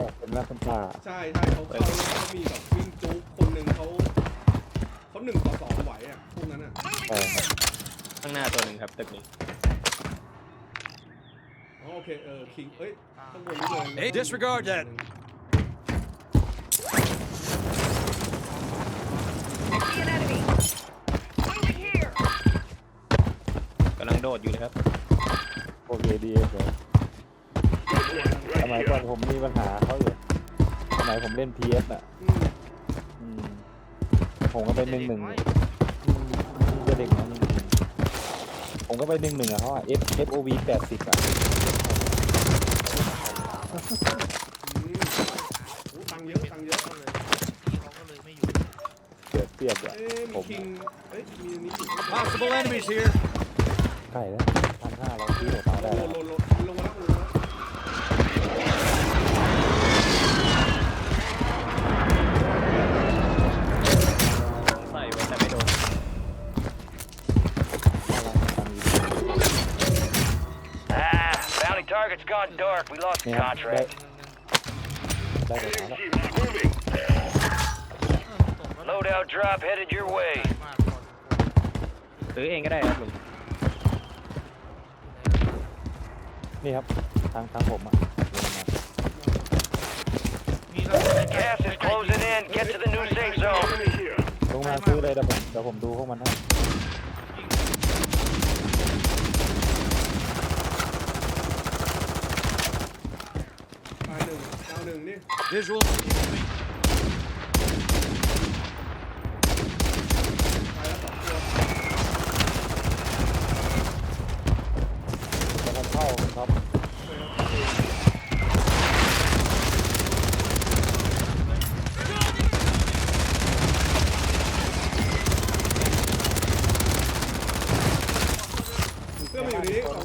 ออกเป็นนักพันธาใช่ใช่เขาเขาเขามีแบบวิ่งจุ๊กคนหนึ่งเขาเขาหนึ่งต่อสองไหวอะพวกนั้นอะใช่ครับข้างหน้าตัวหนึ่งครับตึกนี้อ๋อโอเคเออคิงเอ้ยข้างบนนี้เลย Hey, disregard that. See an enemy. Moving here. กำลังโดดอยู่เลยครับโอเคดีเลยส มัยก่อนผมมีปัญหาเขาอยู่สมัยผมเล่น PS อะอืมอืมผมก็ไปหนึ่งหนึ่งจะเด็กนะผมก็ไปหนึ่งหนึ่งอะเขาอะ F F O V แปดสิบอะอืมโอ้ตังค์เยอะตังค์เยอะก็เลยพี่เขาก็เลยไม่อยู่เปรียบเทียบอะเอ้ยผมีม คิงเอ้ยมีอันนี้อยู่ Possible enemies here. ใช่แล้วพันห้าเราซื้อออกมาได้โลแล้ว โลโลลงมาแล้วลง gone dark. We lost the นี่ครับได้ contract. ได้ไปแล้วตกแล้ว Loadout drop headed your way. มากพอสมควรซื้อเองก็ได้ครับลุงนี่ครับทางทางผมอะมีแล้ว Gas is closing in. Get to the new safe zone. ลงมาซื้อเลยเดี๋ยวผมเดี๋ยวผมดูพวกมันให้ต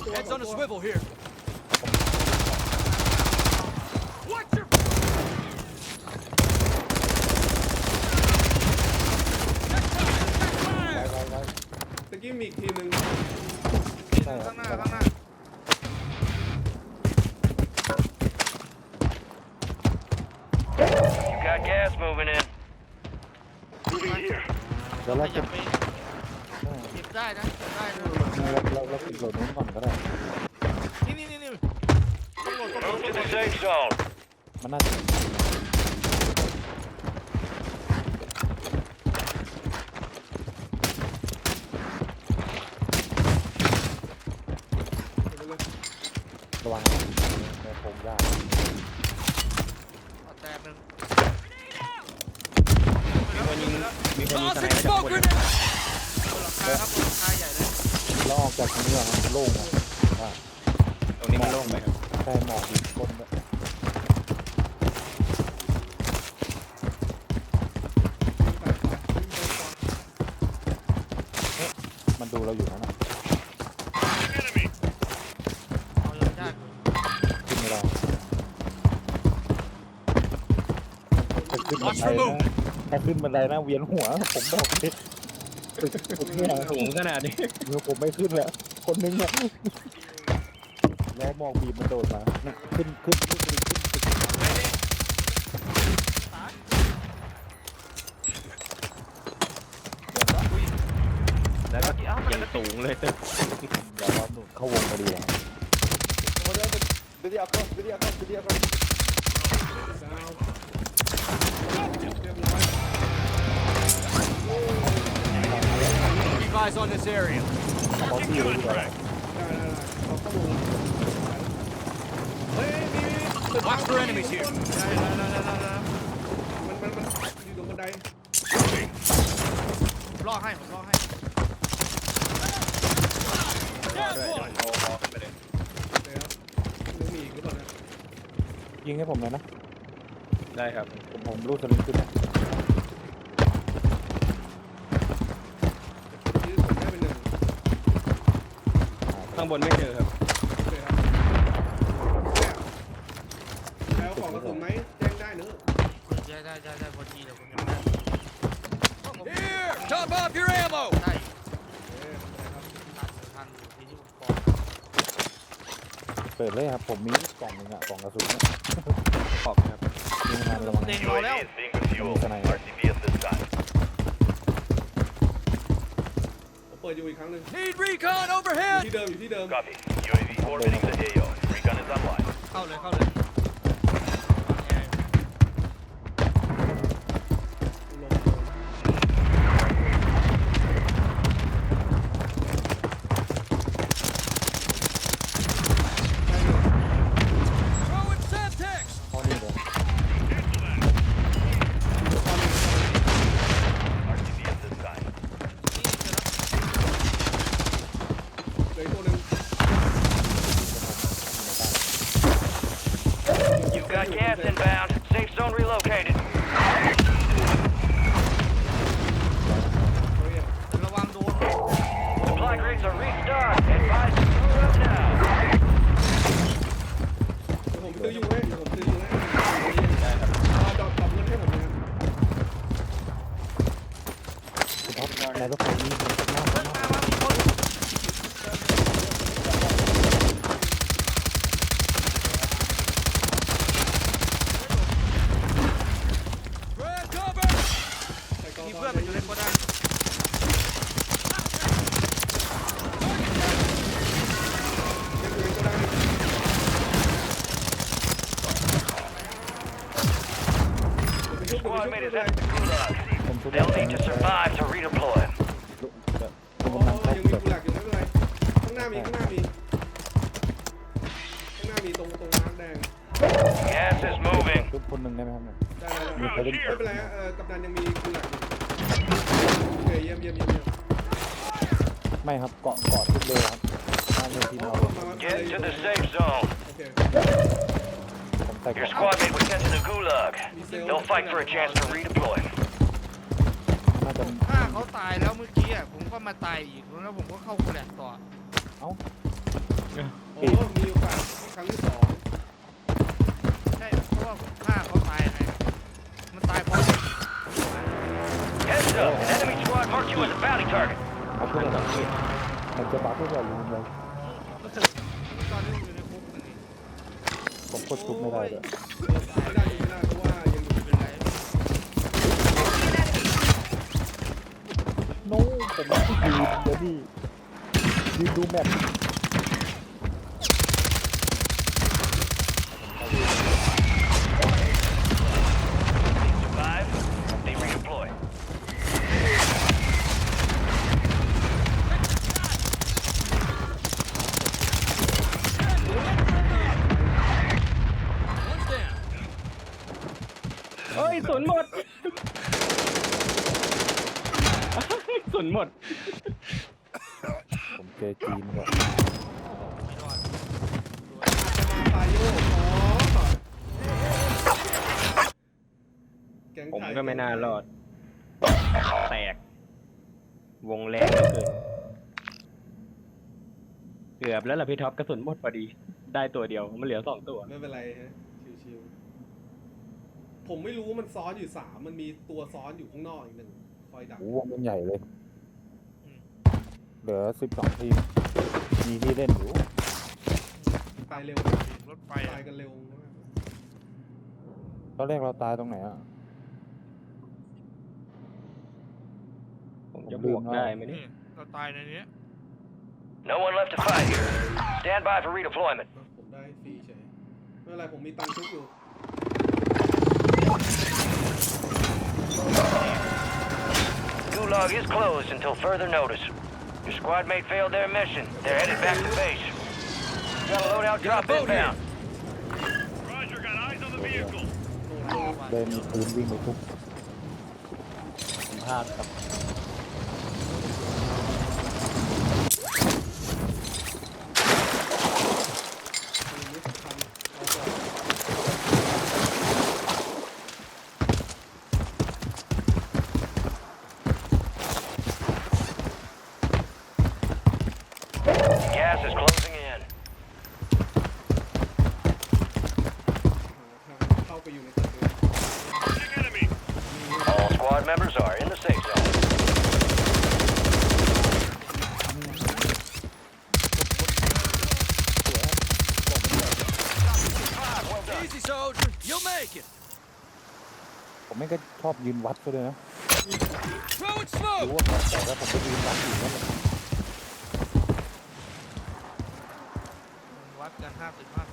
ตัว Heads สอ on ง a ตัว swivel here. Got gas moving in. เดี๋ยวเราอเก็ย่าบไปเก็บได้นะเก็บได้นะเราเราเราเก็บโหลดนู้นก่อนก็ได้ นี่นี่นี่นี่ต้องโหลดต้องโหล Move ด to the safe zone. มันน่าจะเดี๋ยวไปเลยระวังในโพรงยาก ออกจากตรงนี้อะมันโล่งอะว่าตรงนี้มันโล่งไปครับใช่หมอกอีกคนเนี่ยมันดูเราอยู่นะนะเอายากขึ้นไม่ได้จะขึ้นบันไดนะถ้าขึ้นบันไดนะเวียนหัวผมบอกเลย ตึกตึกเนี่ยสูงขนาดนี้ เดี๋ยวผมไม่ขึ้นแล้ว คนนึงเนี่ยแล้วมองบีบมันโดดมาน่ะขึ้นขึ้นขึ้นขึ้นขึ้นตึกแล้วก็ยังสูงเลยตึกเดี๋ยวเราหนุนเข้าวงพอดีแล้วดาวเ eyes on this area. เขาที่เลยดีกว่าได้ได้ได้เอาเข้าวงเฮ้ยมีมีตึก Watch for enemies here. ได้ได้ได้ได้ได้มันมันมันอยู่ตรงบันไดผมล่อให้ผมล่อให้ด้วยเอาเอาขึ้นไปเลยเดี๋ยวยังมีอีกหรือเปล่าเนี่ยยิงให้ผมเลยนะได้ครับผมผมรูดสลิงขึ้นนะ ที่ผมได้เป็นหนึ่ง ข้างบนไม่เจอครับโอเคครับแล้วของกระสุนไหมแจ้งได้เนอะได้ได้ได้ได้พอดีเลยผมยังไม่ได้ Here, top off your ammo. ได้โอเคครับทันทันทีที่ผมบอกเปิดเลยครับ ผมมีกล่องหนึ่งอะกล่องกระสุนเนี่ยขอบครับเด้งเราแล้ว UAV is being refueled. Can I- RCB at this time. ปิดอยู่อีกครั้งหนึ่ง Need recon อยู่ overhead. ที่เดิมอยู่ที่เดิม Copy. UAV orbiting the AO. Recon is online. เข้าเลยเข้าเลย เหลืออีกตัวหนึ่ง You've got gas inbound. Safe zone relocated. เฮ้ยระวังโดน Supply crates are restocked. Advise to move up now. เดี๋ยวผมซื้อยูให้เดี๋ยวผมซื้อยูให้ได้ครับดอกดอกเงินให้ผมนะครับคุณท็อปในรถไฟนี้ เดี๋ยวไปชุบ Squad เดี๋ยว mate ไป is ชุบ at the gulag. ผมทุบ They'll need to survive to redeploy. อ๋ผมอกำลังแพ็ยังคมีแบบกูหลักอยู่ไม่เป็นไรข้างหน้ามีข้างหน้ามีข้างหน้ามีตรงตรงมาร์คแดง Gas is moving. ทุบคนหนึ่งได้ไหมครับเนี่ยได้ได้มีได้ใครเล่นไม่เป็นไรฮะเออกัปตันยังมีกูหลักอยู่โอเคเยี่ยมเยี่ยมเยี่ยมเยี่ยมไม่ครับเกาะเกาะทุบเลยครับห้ามเลยทีมอ๋อเรามามา Get to the safe zone. โอเค ผมใส่ Your เกาะ squad mate was sent to the gulag. They'll fight for a chance to redeploy. น่าจะฆ่าเขาตายแล้วเมื่อกี้อะผมก็มาตายอีกแล้วผมก็เข้าโกแลกต่อโอ้มีโอกาสครั้งที่สองใช่เพราะว่าผมฆ่าเขาตายไงมันตายเพราะ Heads up. An enemy squad marked you as a bounty target. เอาขึ้นเลยมันจะบัฟทุกอย่างลืมเลย ผมกดทุบไม่ได้เลยไม่ได้ไม่ได้เพราะว่ายังอยู่เป็นไรโน้ผมไม่ยืนเดี๋ยวนี่ยืนดูแมป Survive. They redeploy. One's down. เฮ้ยศูนย์หมด ศูนย์หมด ผมเจอจีนก่อนไม่รอดมาตายโยกอ๋อแก๊งผมไทยก็ไม่น่ารอด แตก วงแรงเหลือเกินเกือบแล้วล่ะพี่ท็อปกระสุนหมดพอดี ได้ตัวเดียว มันเหลือสองตัว ไม่เป็นไรฮะ ชิวๆผมไม่รู้ว่ามันซ้อนอยู่สามมันมีตัวซ้อนอยู่ข้างนอกอีกหนึ่งคอยดัก โอ้วงมันใหญ่เลย เหลือสิบสองทีม มีที่เล่นอยู่ ตายเร็วรถไฟตาอะยกันเร็วมากตอนแรกเราตายตรงไหนอะ ผมจะบวกได้ไหมนี่เนี่ยเราตายในนี้ No one left to fight here. Stand by for redeployment. เนอะผมได้ฟรีเฉยไม่เป็นไรผมมีตังค์ชุบอยู่ Gulag is closed until further notice. Your squad mate failed their mission. They're headed back to base. Got a loadout drop inbound. Roger, got eyes on the vehicle. ยืนวัดเขาเลยนะ Throwing รู้ smoke! ว่าของแต่แล้วผมก็ยืนวัดอยู่นั่นแหละวัดกันห้าสิบห้า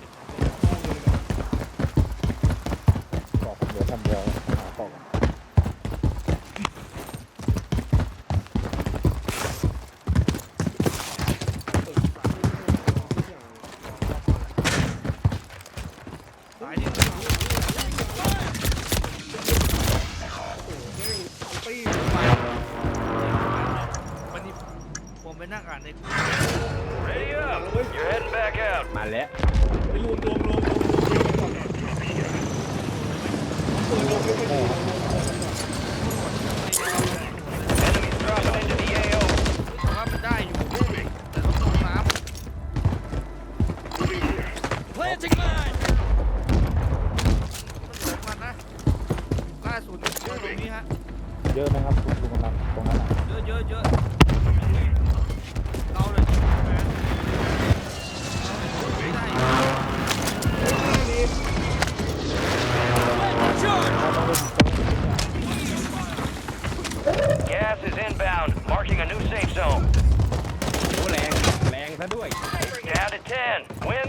ผมไปนั่งอ่านใน Ready up. You're heading back out. มาแล้วไปรวมรวมรวมรวมรวมก่อนเปิดรวมกันไปดู Enemies dropping into the AO. แต่ว่ามันได้อยู่แต่ต้องลงน้ำ Planting mine! มันเหมือนมันนะล่าสุดเจอตรงนี้ฮะเยอะไหมครับ Gas is inbound, marking a new safe zone. โอ้แรงแรงซะด้วย Down to 10. Win.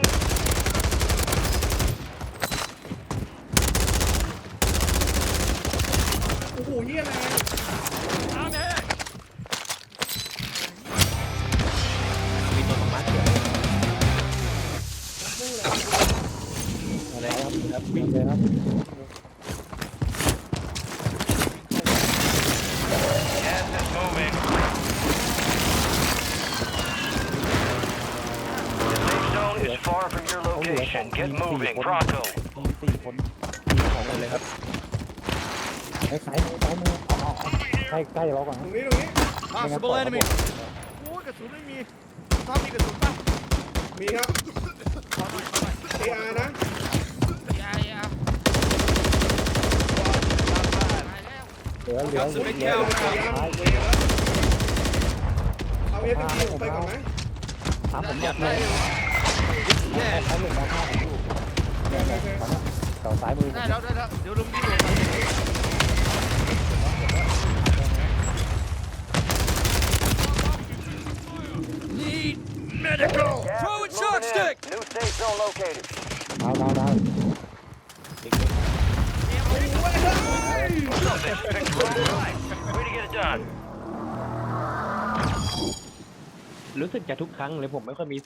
โอ้โหเยี่ยแรง I'm hit! มีตัวสมาร์ทเกิดอะไรครับครับวิ่งเลยครับ Get ทีมสี่ moving. คน Pronto. ทีมสี่คนทีมของหมดเลยครับไอ้สายมือสายมือเอาเอาเอาใกล้ใกล้เราก่อนตครรับงนี้ตรงนี้ ไม่งั้น Possible ปล่อย enemy! โอ้ยกระสุนไม่มีชอบมีกระสุนป่ะมีครับ ขอหน่อยขอหน่อย AR นะ ยาอยาตายแล้วเหลือเหลือเหลือเหลือเอาเหลือเอาท้ายเอาเอฟซีไปก่อนไหมถามผมหมดเลยเขาหลุดมาฆ่าผมอยู่ เนี่ยต่ยสายมือได้แล้วได้แล้วเดี๋ยวลุงพี่เลยดาวดาวดาวรู้สึกจะทุกครั้งเลยผมไม่ค่อยมี